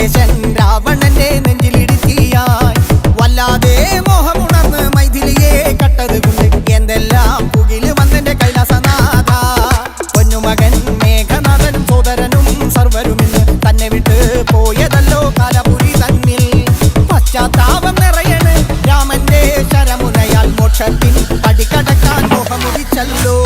വിഭീഷൺ രാവണന്റെ നെഞ്ചിലിടുത്തിയായി. വല്ലാതെ മോഹമുണർന്ന് മൈഥിലിയെ കട്ടത് കൊണ്ട് എന്തെല്ലാം പുകിൽ വന്നെന്റെ കൈലാസനാഥ. പൊന്നുമകൻ മേഘനാഥനും സോദരനും സർവരുമിന്ന് തന്നെ വിട്ട് പോയതല്ലോ കാലപുരി തന്നിൽ. പശ്ചാത്താപം നിറയണ് രാമന്റെ ശരമുനയാൽ മോക്ഷത്തിൽ പടികടക്കാൻ മോഹമുടിച്ചല്ലോ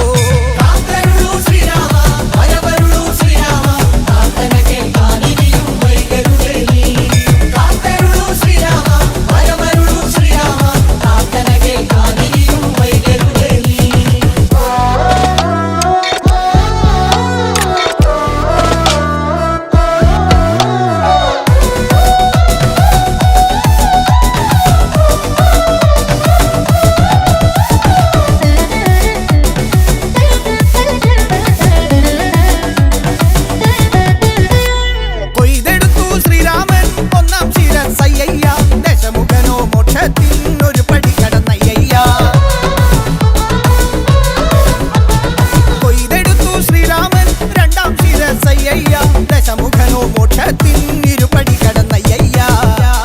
ദശമുഖനോ മോക്ഷത്തിൻ ഇരുപടി കടന്നയ്യ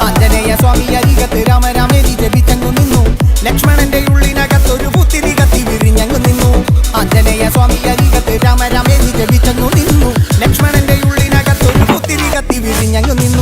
ആഞ്ജനേയ സ്വാമി അരികത്ത് രാമരാമേരി ജപിച്ചങ്ങു നിന്നു. ലക്ഷ്മണന്റെ ഉള്ളിനകത്തൊരു പുത്തിരി കത്തി വിരിഞ്ഞങ്ങു നിന്നു. ആഞ്ജനേയ സ്വാമി അരികത്ത് രാമരാമേരി ജപിച്ചങ്ങു നിന്നു. ലക്ഷ്മണന്റെ ഉള്ളിനകത്തൊരു പുത്തിരി കത്തി വിരിഞ്ഞങ്ങു നിന്നു.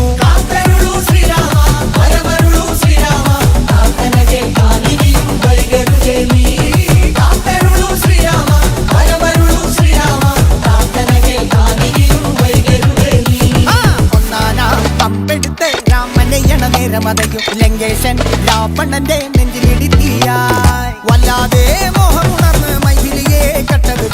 മതയും ലങ്കേശൻ രാപ്പണ്ണന്റെ നെഞ്ചിലിടിത്തിയായി. വല്ലാതെ മോഹം ഉണർന്ന് മൈഥിലിയെ കട്ടത്